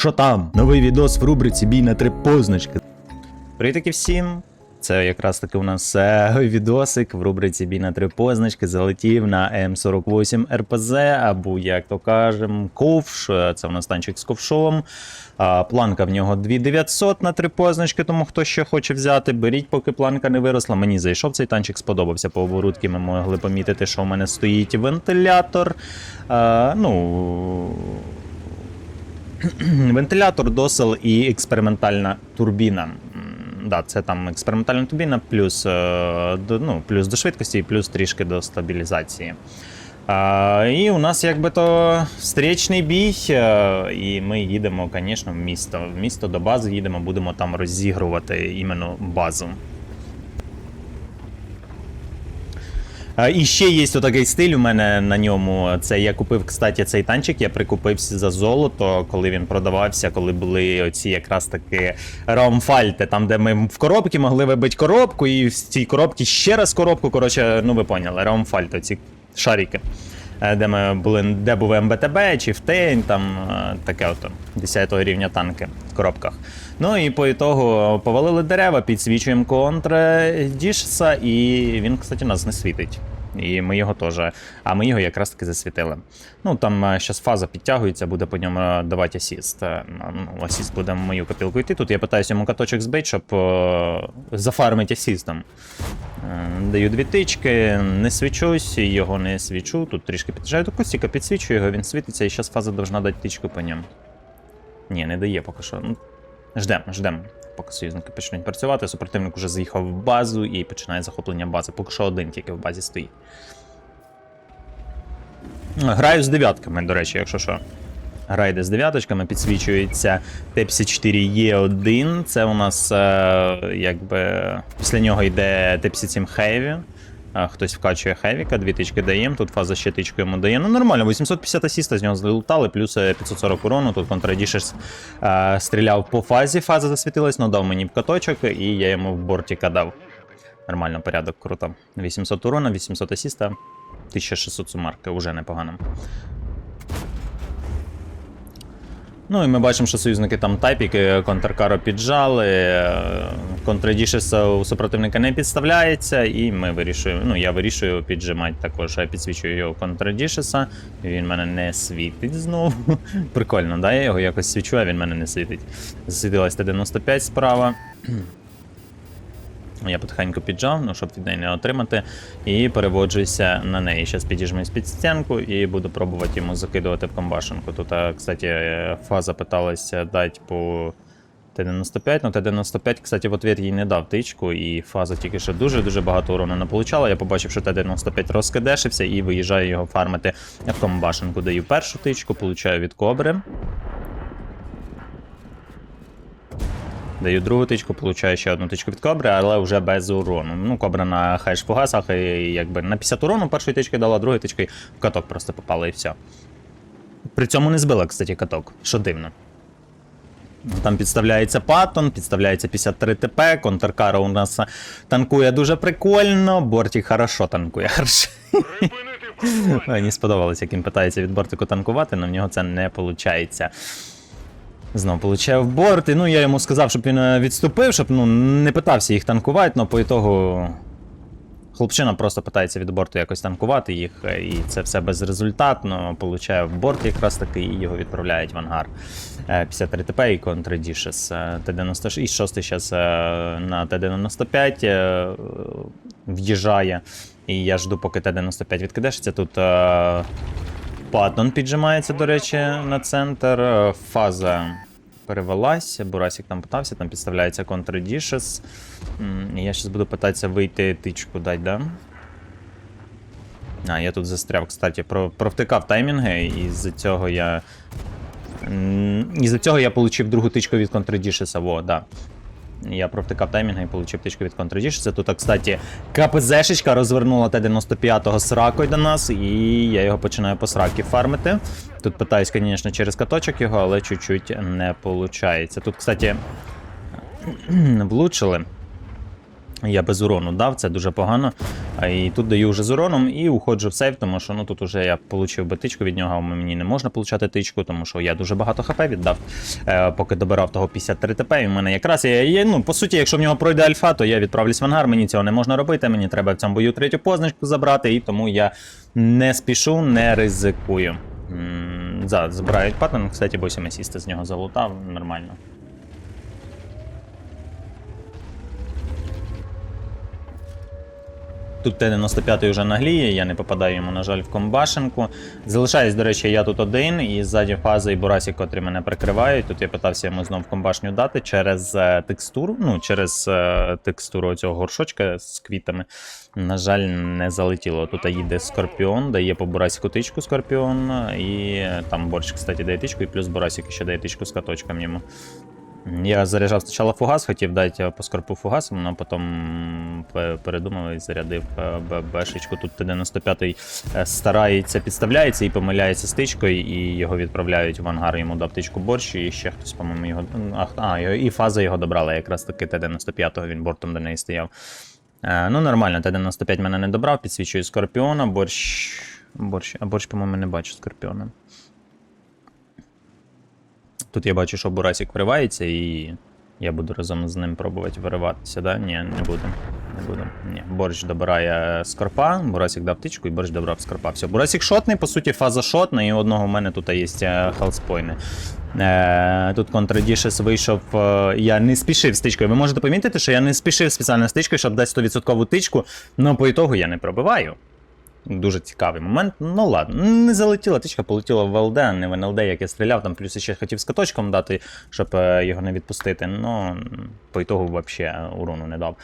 Що там? Новий відос в рубриці Бій на три позначки. Привітки всім! Це якраз таки у нас е, відосик в рубриці Бій на три позначки залетів на М48 РПЗ, або, як то кажемо, ковш. Е, Це у нас танчик з ковшом. Планка в нього 2900 на три позначки, тому хто ще хоче взяти, беріть, поки планка не виросла. Мені зайшов цей танчик, сподобався. По оборудки ми могли помітити, що в мене стоїть вентилятор. А, ну, Вентилятор, досел і експериментальна турбіна. Да, це там експериментальна турбіна, плюс, е, ну, плюс до швидкості і плюс трішки до стабілізації. А, і у нас якби то встречний бій, е, і ми їдемо, звісно, в місто. В місто до бази їдемо, будемо там розігрувати іменно базу. А, І ще є такий стиль у мене на ньому. Це я купив, кстати, цей танчик. Я прикупився за золото, коли він продавався, коли були оці якраз таки раумфальти, там, де ми в коробці могли вибити коробку, і в цій коробці ще раз коробку. Коротше, ну ви поняли, раумфальти, ці шарики. Е, Де ми були, де був МБТБ чи Втень, там е, таке от 10 рівня танки в коробках. Ну і по ітогу повалили дерева, підсвічуємо контр Дішса, і він, кстати, нас не світить. І ми його теж. А ми його якраз таки засвітили. Ну там зараз фаза підтягується, буде по ньому е, давати асіст. Е, Ну, асіст буде в мою копілку йти. Тут я питаюся йому каточок збити, щоб е, зафармити асістом. Е, Даю дві тички, не свічусь, його не свічу. Тут трішки під'їжджаю до кустіка, підсвічую його, він світиться, і зараз фаза должна дати тичку по ньому. Ні, не дає поки що. Ждемо, ждемо. Поки союзники почнуть працювати. Супротивник уже заїхав в базу і починає захоплення бази. Поки що один тільки в базі стоїть. Граю з дев'ятками, до речі, якщо що. Грайде з дев'яточками, підсвічується Т-54Е1. Це у нас е, якби після нього йде Т-57 Heavy. Хтось вкачує Хевіка, дві тички даємо, тут фаза ще тичку йому дає. Ну нормально, 850 асіста з нього злутали, плюс е, 540 урону. Тут контрадішес е, стріляв по фазі, фаза засвітилась, ну дав мені каточок, і я йому в бортіка дав. Нормально, порядок, круто. 800 урона, 800 асіста, 1600 сумарки, уже непогано. Ну і ми бачимо, що союзники там тайпіки, контркаро піджали, контрадішеса у супротивника не підставляється, і ми вирішуємо. Ну, я вирішую піджимати також, я підсвічую його контрадішеса. Він мене не світить знову. Прикольно, да? Я його якось свічу, а він мене не світить. Засвітилась Т-95 справа. Я потихеньку піджав, ну, щоб від неї не отримати, і переводжуюся на неї. Зараз підіжмусь під стінку і буду пробувати йому закидувати в комбашенку. Тут, кстати, е, фаза питалася дати по Т-95, ну Т-95, кстати, в ответ їй не дав тичку, і фаза тільки що дуже-дуже багато урону не получала. Я побачив, що Т-95 розкидешився і виїжджаю його фармити в комбашенку. Даю першу тичку, получаю від кобри. Даю другу тичку, получаю ще одну тичку від кобри, але вже без урону. Ну, кобра на хайш фугасах, і якби на 50 урону першої тички дала, другої тички в каток просто попала і все. При цьому не збила, кстати, каток, що дивно. Там підставляється Паттон, підставляється 53 ТП, контркара у нас танкує дуже прикольно, Бортік хорошо танкує. Мені сподобалось, як він питається від бортику танкувати, але в нього це не виходить. Получає в борт, і ну я йому сказав, щоб він е, відступив, щоб ну, не питався їх танкувати, але по ітогу хлопчина просто питається від борту якось танкувати їх, е, і це все безрезультатно. Получає в борт якраз таки і його відправляють в ангар. Е, 53 ТП і контрадішес. Т-96, 6 зараз на Т-95 е, в'їжджає. І я жду, поки Т-95 відкидешиться. Тут е, Паттон піджимається, до речі, на центр. Е, Фаза перевелась. Бурасик там питався, там підставляється контрадішес. М, я зараз буду питатися вийти тичку дать, да? А, я тут застряв, кстати, про, провтикав таймінги, і з-за цього я. І з-за цього я отримав другу тичку від контрадішеса, во, да. Я провтикав таймінга і отримав тичку від контрадішеса. Тут, кстати, КПЗшечка розвернула Т-95 сракою до нас, і я його починаю по сракі фармити. Тут питаюсь, звісно, через каточок його, але чуть-чуть не виходить. Тут, кстати, влучили. Я без урону дав, це дуже погано. І тут даю вже з уроном і уходжу в сейф, тому що ну тут уже я отримав би тичку від нього, а мені не можна отримати тичку, тому що я дуже багато хп віддав, е, поки добирав того 53 ТП. І в мене якраз я, я, ну, по суті, якщо в нього пройде альфа, то я відправлюсь в ангар. Мені цього не можна робити. Мені треба в цьому бою третю позначку забрати, і тому я не спішу, не ризикую. М, За, забирають паттерн, кстати, 8 асісти з нього залутав, нормально. Тут Т-95 вже нагліє, я не попадаю йому, на жаль, в комбашенку. Залишаюсь, до речі, я тут один, і ззаді фази і Бурасі, котрі мене прикривають. Тут я питався йому знов комбашню дати через е, текстуру, ну, через е, текстуру цього горшочка з квітами. На жаль, не залетіло. Тут їде Скорпіон, дає по Бурасіку тичку Скорпіон, і е, там борщ, кстати, дає тичку, і плюс Бурасік ще дає тичку з каточком йому. Я заряджав спочатку фугас, хотів дати по скорпу фугас, але потім передумав і зарядив е, ББшечку. Тут Т-95 е, старається, підставляється і помиляється стичкою, і його відправляють в ангар, йому дав тичку борщ, і ще хтось, по-моєму, його. А, і фаза його добрала, якраз таки Т-95, він бортом до неї стояв. Е, ну, нормально, Т-95 мене не добрав, підсвічую Скорпіона, борщ. Борщ, а борщ, по-моєму, не бачу Скорпіона. Тут я бачу, що Бурасік вривається, і я буду разом з ним пробувати вириватися, да? Ні, не буду. Не буду. Ні. Борщ добирає скорпа, Бурасік дав птичку і борщ добрав скорпа. Все, Бурасік шотний, по суті, фаза шотна, і одного в мене тут є е, хелспойни. Е, тут контрадішес вийшов. е, Я не спішив з тичкою. Ви можете помітити, що я не спішив спеціально з тичкою, щоб дати 100% тичку, але по ітогу я не пробиваю. Дуже цікавий момент. Ну ладно, не залетіла тичка, полетіла в ЛД, а не в НЛД, як я стріляв. Там плюс ще хотів з каточком дати, щоб е, його не відпустити. Ну, по ітогу взагалі урону не дав.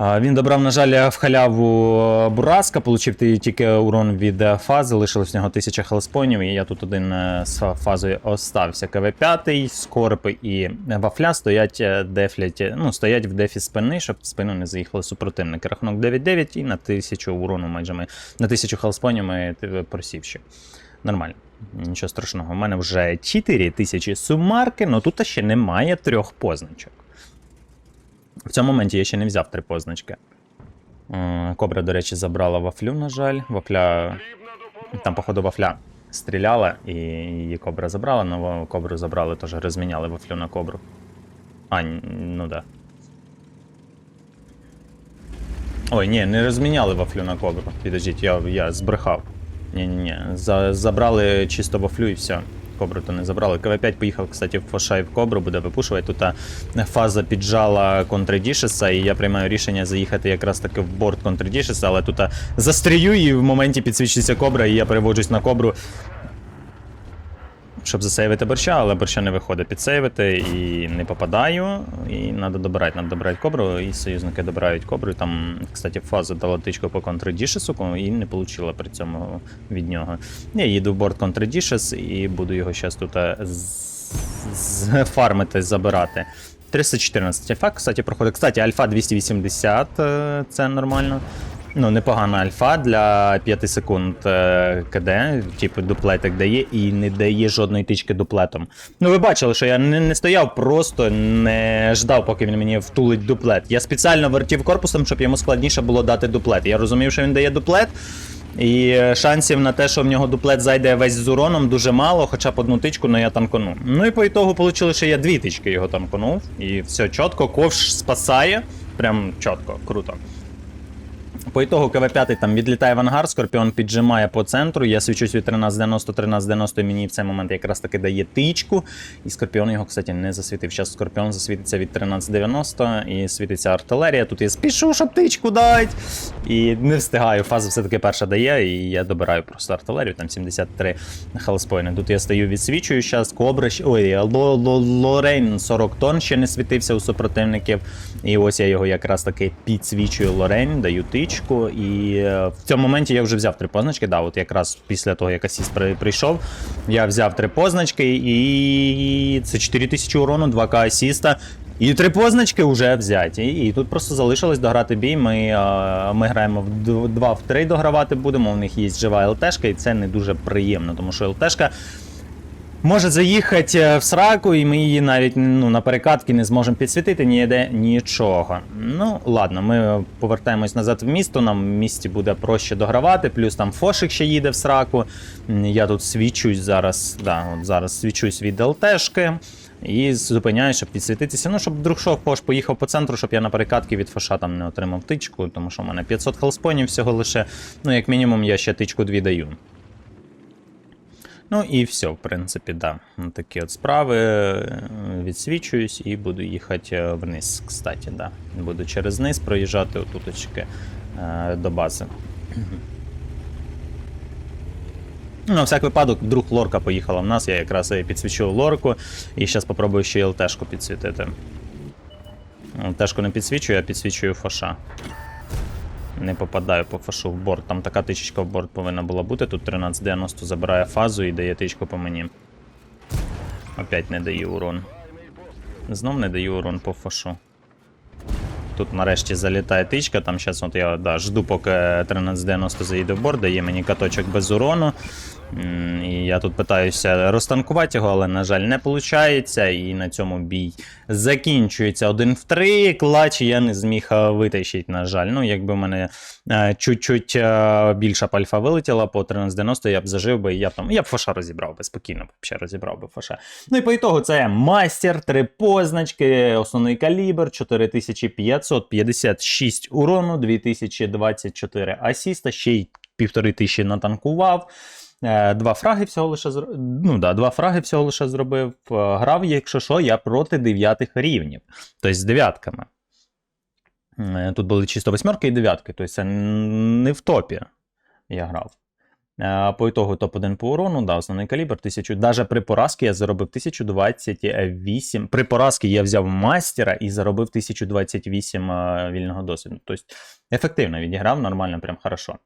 Він добрав, на жаль, в халяву е, Бураска, отримав тільки урон від е, фази, лишилось в нього 1000 хелспонів, і я тут один е, з фазою остався. КВ-5, Скорп і Вафля стоять, дефлять, ну, стоять в дефі спини, щоб в спину не заїхали супротивники. Рахунок 9-9 і на 1000 урону майже ми, на 1000 хелспонів ми просів ще. Нормально. Нічого страшного. У мене вже 4000 сумарки, але тут ще немає трьох позначок. В цьому моменті я ще не взяв три позначки. Е, Кобра, до речі, забрала вафлю, на жаль. Вафля. Там, походу, вафля стріляла, і її кобра забрала, але кобру забрали, теж розміняли вафлю на кобру. А, ну да. Ой, ні, не розміняли вафлю на кобру. Підождіть, я, я збрехав. Ні-ні-ні. Забрали чисто вафлю і все. Кобру то не забрали. КВ5 поїхав, кстати, в Фошай в Кобру, буде випушувати. Тут фаза піджала контрдішеса, і я приймаю рішення заїхати якраз таки в борт контрдішеса, але тут застрію і в моменті підсвічується кобра, і я переводжусь на кобру. Щоб засейвити борща, але борща не виходить підсейвити і не попадаю. І треба добирати, треба добирати кобру, і союзники добирають кобру. Там, кстати, фаза дала тичку по контрдішесу і не отримала при цьому від нього. Я їду в борт контрдішес і буду його зараз тут е, з- з- фармити, забирати. 314 альфа, кстати, проходить. Кстати, альфа 280, е, це нормально. Ну, непогана альфа для 5 секунд е, КД, типу дуплетик дає і не дає жодної тички дуплетом. Ну, ви бачили, що я не, не стояв, просто не ждав, поки він мені втулить дуплет. Я спеціально вертів корпусом, щоб йому складніше було дати дуплет. Я розумів, що він дає дуплет. І е, шансів на те, що в нього дуплет зайде весь з уроном, дуже мало, хоча б одну тичку, але я танкону. Ну і по ітогу вийшло, що я дві тички його танконув. І все чітко, ковш спасає. Прям чітко, круто. По ітогу КВ-5 там відлітає в ангар, Скорпіон піджимає по центру. Я свічусь від 1390, 1390 і мені в цей момент якраз таки дає тичку. І Скорпіон його, кстати, не засвітив. Зараз Скорпіон засвітиться від 1390 і світиться артилерія. Тут я спішу, щоб тичку дать. І не встигаю. Фаза все-таки перша дає, і я добираю просто артилерію, там 73 хелспойни. Тут я стою, відсвічую зараз. Кобра Ой, Ло- Ло- Лорейн 40 тонн ще не світився у супротивників. І ось я його якраз таки підсвічую Лорейн, даю тичку. І е, в цьому моменті я вже взяв три позначки. Да, от якраз після того, як Асіс прийшов, я взяв три позначки, і це 4000 урону, 2К асіста. І три позначки вже взяті. І тут просто залишилось дограти бій. Ми, е, ми граємо в 2 в 3 догравати будемо. У них є жива ЛТшка, і це не дуже приємно, тому що ЛТшка може заїхати е, в сраку, і ми її навіть ну, на перекатки не зможемо підсвітити ніде нічого. Ну, ладно, ми повертаємось назад в місто, нам в місті буде проще догравати, плюс там фошик ще їде в сраку. Я тут свічусь зараз, да, от зараз свічусь від ЛТшки. І зупиняю, щоб підсвітитися. Ну, щоб вдруг що, Фош поїхав по центру, щоб я на перекатки від Фоша там не отримав тичку, тому що в мене 500 хелспонів всього лише. Ну, як мінімум, я ще тичку дві даю. Ну і все, в принципі, да. Ну, Такі от справи. Е, Відсвічуюсь і буду їхати е, вниз, кстати, да. Буду через низ проїжджати отуточки е, до бази. Ну, всяк випадок, вдруг лорка поїхала в нас, я якраз підсвічу лорку, і зараз спробую ще й ЛТшку підсвітити. ЛТшку не підсвічую, я підсвічую фоша. Не попадаю по фашу в борт. Там така тичечка в борт повинна була бути. Тут 1390 забирає фазу і дає тичку по мені. Опять не даю урон. Знов не даю урон по фашу. Тут нарешті залітає тичка, там зараз от я да, жду, поки 1390 заїде в борт, дає мені каточок без урону. І я тут питаюся розтанкувати його, але, на жаль, не виходить. І на цьому бій закінчується 1 в 3. Клач я не зміг е, витащити, на жаль. Ну, якби в мене е, чуть-чуть е, більша пальфа вилетіла по 1390, я б зажив би, і я б там. Я б фаша розібрав би, спокійно б розібрав би фаша. Ну і по ітогу це мастер, три позначки, основний калібр, 4556 урону, 2024 асіста, ще й півтори тисячі натанкував. Е, Два фраги всього лише ну, да, два фраги всього лише зробив. Е, Грав, якщо що, я проти дев'ятих рівнів, тобто з дев'ятками. Е, Тут були чисто восьмерки і дев'ятки, тобто це не в топі я грав. По ітогу топ-1 по урону, да, основний калібр 1000. Даже при поразці я заробив 1028. При поразці я взяв мастера і заробив 1028 е, вільного досвіду. Тобто ефективно відіграв, нормально, прям хорошо.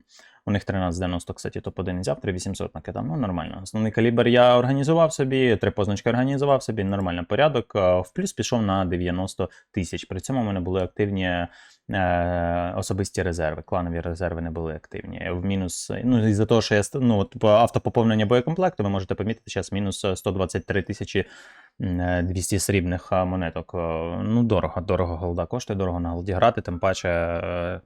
У них 1390, кстати, топ-1 взяв, 3800 накидав, ну нормально. Основний калібр я організував собі, три позначки організував собі, нормально порядок. Е, В плюс пішов на 90 тисяч. При цьому в мене були активні е, особисті резерви. Кланові резерви не були активні. В мінус, ну, із-за того, що я ну, автопоповнення боєкомплекту, ви можете помітити, зараз мінус е, 123 тисячі е, 200 срібних е, монеток. Е, Ну, дорого, дорого голда коштує, дорого на голді грати, тим паче.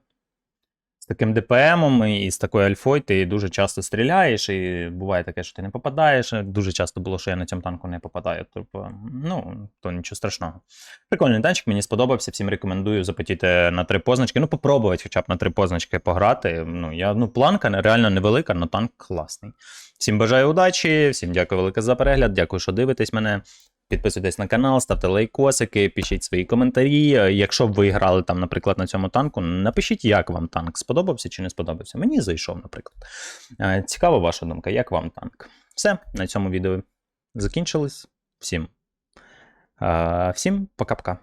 Таким ДПМом і з такою альфою ти дуже часто стріляєш, і буває таке, що ти не попадаєш. Дуже часто було, що я на цьому танку не попадаю. Тобто, ну, то нічого страшного. Прикольний танчик, мені сподобався. Всім рекомендую запотіти на три позначки. Ну, попробувати хоча б на три позначки пограти. Ну, я, ну, планка реально невелика, але танк класний. Всім бажаю удачі, всім дякую велике за перегляд, дякую, що дивитесь мене. Підписуйтесь на канал, ставте лайкосики, пишіть свої коментарі. Е, Якщо б ви грали там, наприклад, на цьому танку, напишіть, як вам танк сподобався чи не сподобався. Мені зайшов, наприклад. Е, Цікава ваша думка, як вам танк? Все, на цьому відео закінчилось. Всім. е, Всім пока-пока.